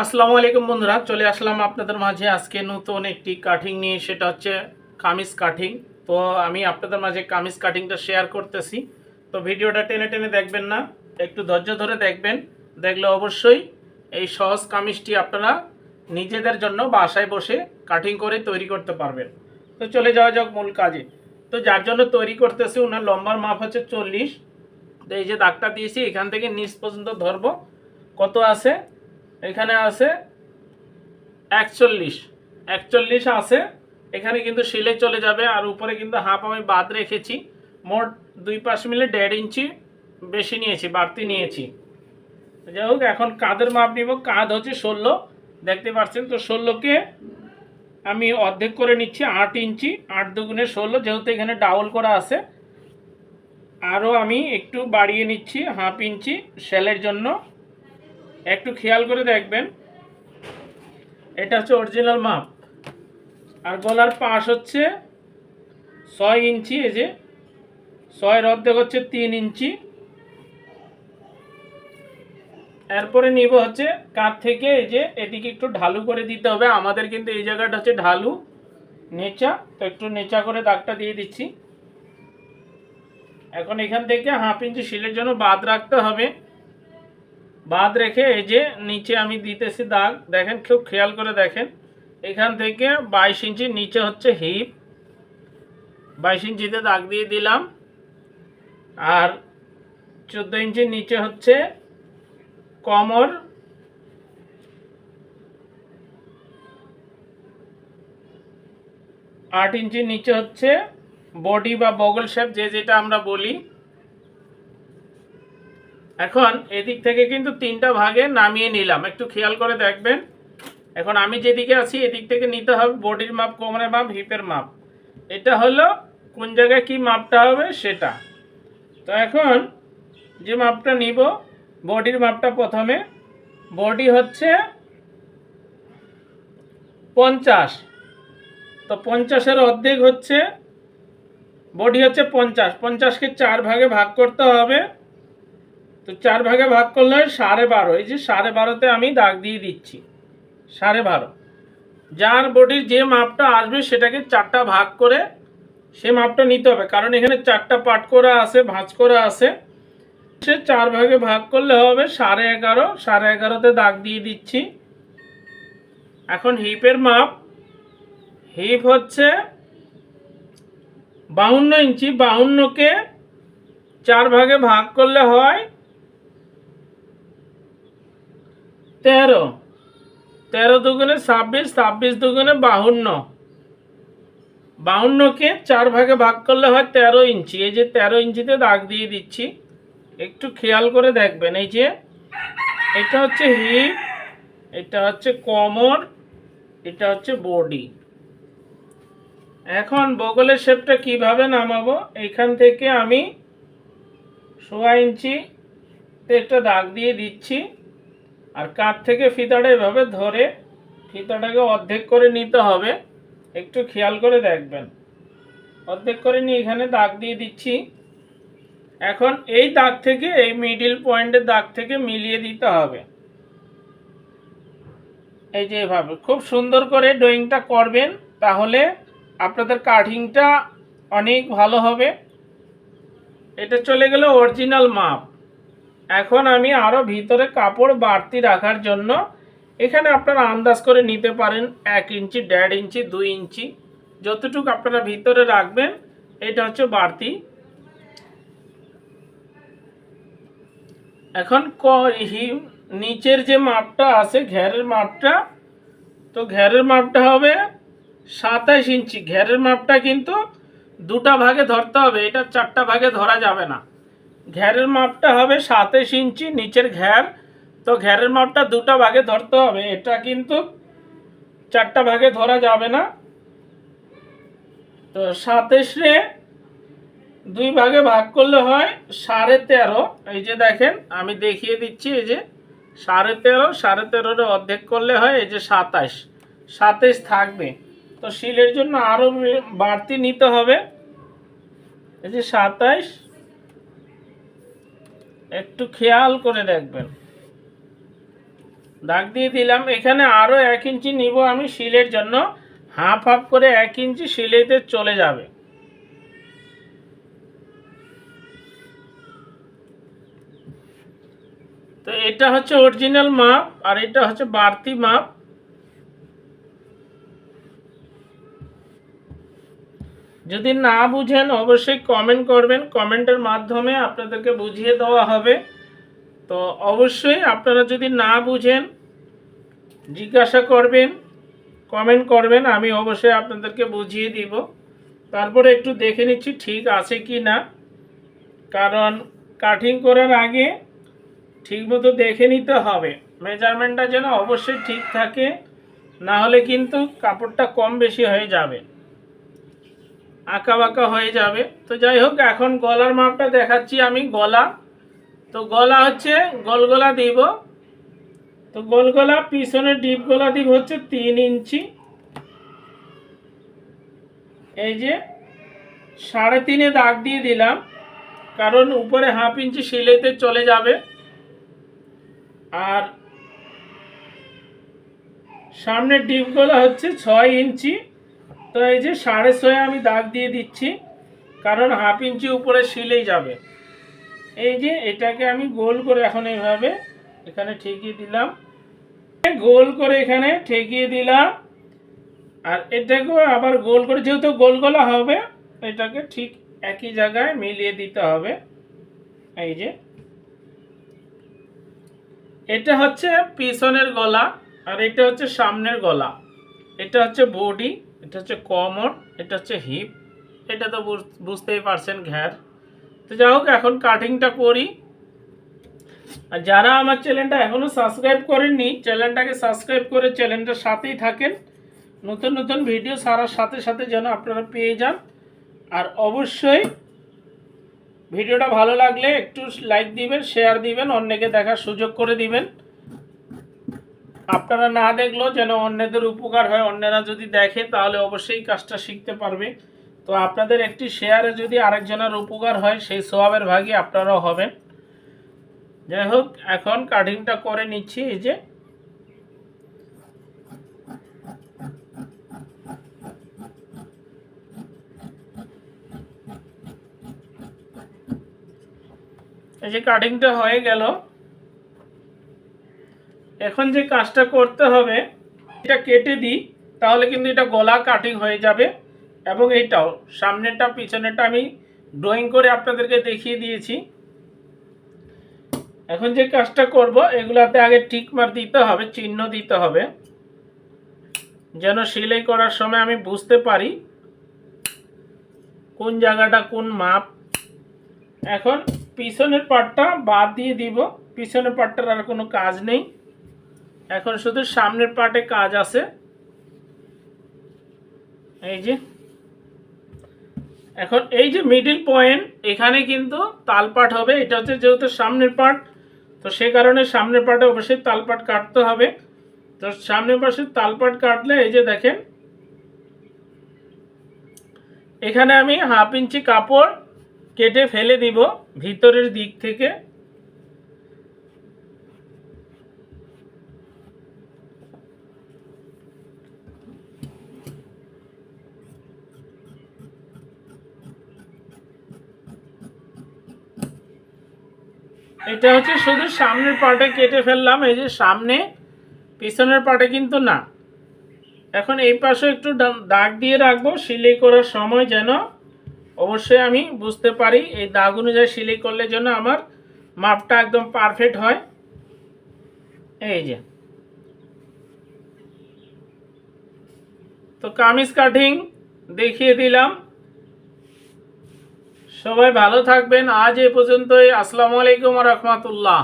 আসসালামু আলাইকুম বন্ধুরা, চলে আসলাম আপনাদের মাঝে। আজকে নতুন একটি কাটিং নিয়ে, সেটা হচ্ছে কামিজ কাটিং তো আমি আপনাদের মাঝে কামিজ কাটিংটা শেয়ার করতেছি। তো ভিডিওটা টেনে টেনে দেখবেন না, একটু ধৈর্য ধরে দেখবেন। দেখলে অবশ্যই এই সহজ কামিজটি আপনারা নিজেদের জন্য বাসায় বসে কাটিং করে তৈরি করতে পারবেন। তো চলে যাওয়া যাক মূল কাজে। তো যার জন্য তৈরি করতেছি, ওনার লম্বার মাপ হচ্ছে চল্লিশ। তো এই যে দাগটা দিয়েছি, এখান থেকে নিচ পর্যন্ত ধরবো। কত আছে? এখানে আছে একচল্লিশ। একচল্লিশ আছে। এখানে কিন্তু সিলে চলে যাবে আর উপরে কিন্তু হাফ আমি বাদ রেখেছি। মোট দুই পাশ মিলে দেড় ইঞ্চি বেশি নিয়েছি, বাড়তি নিয়েছি। যাই হোক, এখন কাঁধের মাপ নিব। কাঁধ হচ্ছে ষোলো। দেখতে পাচ্ছেন তো ষোলোকে আমি অর্ধেক করে নিচ্ছি, আট ইঞ্চি, আট দুগুণে ষোলো। যেহেতু এখানে ডাবল করা আছে, আরও আমি একটু বাড়িয়ে নিচ্ছি, হাফ ইঞ্চি সেলের জন্য। একটু খেয়াল করে দেখবেন। এটা হচ্ছে অরিজিনাল মাপ আর গলার পাশ হচ্ছে ছয় ইঞ্চি, এই যে ছয়ের অর্ধেক হচ্ছে তিন ইঞ্চি। এরপরে নিব হচ্ছে কাঁধ থেকে, এই যে এদিকে একটু ঢালু করে দিতে হবে। আমাদের কিন্তু এই জায়গাটা হচ্ছে ঢালু, নেচা। তো একটু নেচা করে দাগটা দিয়ে দিচ্ছি। এখন এখান থেকে হাফ ইঞ্চি শিলের জন্য বাদ রাখতে হবে। বাদ রেখে এই যে নিচে আমি দিতেছি দাগ, দেখেন খুব খেয়াল করে দেখেন। এখান থেকে বাইশ ইঞ্চি নিচে হচ্ছে হিপ। বাইশ ইঞ্চিতে দাগ দিয়ে দিলাম। আর চোদ্দ ইঞ্চির নিচে হচ্ছে কমর। আট ইঞ্চির নিচে হচ্ছে বডি বা বগল শেপ যে যেটা আমরা বলি। এখন এদিক থেকে কিন্তু তিনটা ভাগে নামিয়ে নিলাম। একটু খেয়াল করে দেখবেন। এখন আমি যেদিকে আছি, এদিক থেকে নিতে হবে বডির মাপ, কোমরের মাপ, হিপের মাপ। এটা হলো কোন জায়গায় কি মাপটা হবে সেটা। তো এখন যে মাপটা নিব, বডির মাপটা প্রথমে। বডি হচ্ছে পঞ্চাশ। তো পঞ্চাশের অর্ধেক হচ্ছে, বডি হচ্ছে পঞ্চাশ। পঞ্চাশকে চার ভাগে ভাগ করতে হবে। তো চার ভাগে ভাগ করলে সাড়ে বারো। এই যে সাড়ে বারোতে আমি দাগ দিয়ে দিচ্ছি। সাড়ে বারো। যার বডির যে মাপটা আসবে সেটাকে চারটা ভাগ করে সে মাপটা নিতে হবে। কারণ এখানে চারটা পাট করা আছে, ভাঁজ করা আছে। সে চার ভাগে ভাগ করলে হবে সাড়ে এগারো। সাড়ে এগারোতে দাগ দিয়ে দিচ্ছি। এখন হিপের মাপ। হিপ হচ্ছে বাউন্ন ইঞ্চি। বাউন্নকে চার ভাগে ভাগ করলে হয় তেরো। তেরো দুগুণে ছাব্বিশ ছাব্বিশ দুগুণে বাহান্ন বাহান্নকে চার ভাগে ভাগ করলে হয় তেরো ইঞ্চি। এই যে তেরো ইঞ্চিতে দাগ দিয়ে দিচ্ছি, একটু খেয়াল করে দেখবেন। এই যে, এটা হচ্ছে হিপ এটা হচ্ছে কমর, এটা হচ্ছে বডি এখন বগলের শেপটা কীভাবে নামাবো? এখান থেকে আমি সোয়া ইঞ্চিতে একটা দাগ দিয়ে দিচ্ছি। আর কাঁধ থেকে ফিতাটা এভাবে ধরে ফিতাটাকে অর্ধেক করে নিতে হবে। একটু খেয়াল করে দেখবেন। অর্ধেক করে নিয়ে এখানে দাগ দিয়ে দিচ্ছি। এখন এই দাগ থেকে, এই মিডিল পয়েন্টের দাগ থেকে মিলিয়ে দিতে হবে। এই যে এভাবে। খুব সুন্দর করে ড্রয়িংটা করবেন, তাহলে আপনাদের কাটিংটা অনেক ভালো হবে। এটা চলে গেল অরিজিনাল মাপ এখন আমি আরও ভিতরে কাপড় বাড়তি রাখার জন্য এখানে আপনারা আন্দাজ করে নিতে পারেন এক ইঞ্চি, দেড় ইঞ্চি, দুই ইঞ্চি। যতটুকু আপনারা ভিতরে রাখবেন, এটা হচ্ছে বাড়তি। এখন ক নিচের যে মাপটা আছে, ঘেরের মাপটা, তো ঘেরের মাপটা হবে সাতাইশ ইঞ্চি। ঘেরের মাপটা কিন্তু দুটা ভাগে ধরতে হবে, এটা চারটা ভাগে ধরা যাবে না। ঘেরের মাপটা হবে সাতাইশ ইঞ্চি, নিচের ঘের তো ঘেরের মাপটা দুটা ভাগে ধরতে হবে। এটা কিন্তু চারটা ভাগে ধরা যাবে না। তো সাতাইশে দুই ভাগে ভাগ করলে হয় সাড়ে তেরো। এই যে দেখেন, আমি দেখিয়ে দিচ্ছি, এই যে সাড়ে তেরো, সাড়ে তেরোর অর্ধেক করলে হয় এই যে সাতাইশ সাতাইশ থাকবে। তো শিলের জন্য আরও বাড়তি নিতে হবে। এই যে সাতাইশ একটু খেয়াল করে দেখবেন। দাগ দিয়ে দিলাম, এখানে আরও এক ইঞ্চি নিব আমি শিলের জন্য। হাফ হাফ করে এক ইঞ্চি শিলেতে চলে যাবে। তো এটা হচ্ছে অরিজিনাল মাপ আর এটা হচ্ছে বাড়তি মাপ যদি না বুঝেন, অবশ্যই কমেন্ট করবেন। কমেন্টের মাধ্যমে আপনাদেরকে বুঝিয়ে দেওয়া হবে। তো অবশ্যই আপনারা যদি না বুঝেন, জিজ্ঞাসা করবেন কমেন্ট করবেন, আমি অবশ্যই আপনাদেরকে বুঝিয়ে দিব। তারপরে একটু দেখে নিচ্ছি ঠিক আছে কি না। কারণ কাটিং করার আগে ঠিকমতো দেখে নিতে হবে। মেজারমেন্টটা যেন অবশ্যই ঠিক থাকে, না হলে কিন্তু কাপড়টা কম বেশি হয়ে যাবে। আঁকা বাঁকা হয়ে যাবে। তো যাই হোক, এখন গলার মাপটা দেখাচ্ছি আমি, গলা। তো গলা হচ্ছে গোল গলা দিব তো গোল গলা পিছনে ডিপ গলা দিব হচ্ছে তিন ইঞ্চি। এই যে সাড়ে তিনে দাগ দিয়ে দিলাম, কারণ উপরে হাফ ইঞ্চি সিলেতে চলে যাবে। আর সামনে ডিপ গলা হচ্ছে ছয় ইঞ্চি। তো এই যে সাড়ে ছয় আমি দাগ দিয়ে দিচ্ছি, কারণ হাফ ইঞ্চি উপরে সিলেই যাবে। এই যে এটাকে আমি গোল করে এখন এইভাবে এখানে ঠেকিয়ে দিলাম। গোল করে এখানে ঠেকিয়ে দিলাম। আর এটাকেও আবার গোল করে, যেহেতু গোল গলা হবে, এটাকে ঠিক একই জায়গায় মিলিয়ে দিতে হবে। এই যে। এটা হচ্ছে পিছনের গলা আর এটা হচ্ছে সামনের গলা। এটা হচ্ছে বডি। এটা হচ্ছে কমর এটা হচ্ছে হিপ এটা তো বুঝ- বুঝতেই পারছেন ঘ্যার। তো যাই হোক, এখন কাটিংটা করি। আর যারা আমার চ্যানেলটা এখনও সাবস্ক্রাইব করেননি চ্যানেলটাকে সাবস্ক্রাইব করে চ্যানেলটার সাথেই থাকেন। নতুন নতুন ভিডিও সারার সাথে সাথে যেন আপনারা পেয়ে যান। আর অবশ্যই ভিডিওটা ভালো লাগলে একটু লাইক দিবেন শেয়ার দিবেন, অন্যকে দেখার সুযোগ করে দিবেন। আপনারা না দেখলেও যেন অন্যদের উপকার হয়, অন্যরা যদি দেখে, তাহলে অবশ্যই কাজটা শিখতে পারবে। তো আপনাদের একটি শেয়ারে যদি আরেকজনের উপকার হয়, সেই স্বভাবের ভাগই আপনারাও হবেন। যাই হোক, এখন কাটিংটা করে নিচ্ছি, এই যে। এই যে কাটিংটা হয়ে গেল। এখন যে কাজটা করতে হবে, এটা কেটে দিই, তাহলে কিন্তু এটা গলা কাটিং হয়ে যাবে। এবং এইটাও, সামনেরটা পিছনেটা আমি ড্রয়িং করে আপনাদেরকে দেখিয়ে দিয়েছি। এখন যে কাজটা করব, এগুলাতে আগে ঠিক মার দিতে হবে, চিহ্ন দিতে হবে। যেন সেলাই করার সময় আমি বুঝতে পারি কোন জায়গাটা কোন মাপ। এখন পিছনের পাটটা বাদ দিয়ে দিব, পিছনের পাটটার আর কোনো কাজ নেই। এখন শুধু সামনের পার্টে কাজ আছে। এই যে। এখন এই যে মিডিল পয়েন্ট এখানে কিন্তু তালপাট হবে। এটা হচ্ছে যেহেতু সামনের পাট তো সে কারণে সামনের পাটে অবশ্যই তালপাট কাটতে হবে। তো সামনের পাশে তালপাট কাটলে এই যে দেখেন, এখানে আমি হাফ ইঞ্চি কাপড় কেটে ফেলে দিব ভিতরের দিক থেকে। এটা হচ্ছে শুধু সামনের পাটে কেটে ফেললাম, এই যে সামনে, পিছনের পাটে কিন্তু না। এখন এই পাশে একটু দাগ দিয়ে রাখব, সিলাই করার সময় যেন অবশ্যই আমি বুঝতে পারি, এই দাগ অনুযায়ী সিলাই করলে যেন আমার মাপটা একদম পারফেক্ট হয়। এই যে। তো কামিজ কাটিং দেখিয়ে দিলাম। সবাই ভালো থাকবেন। আজ এ পর্যন্তই। আসসালামু আলাইকুম রহমতুল্লাহ।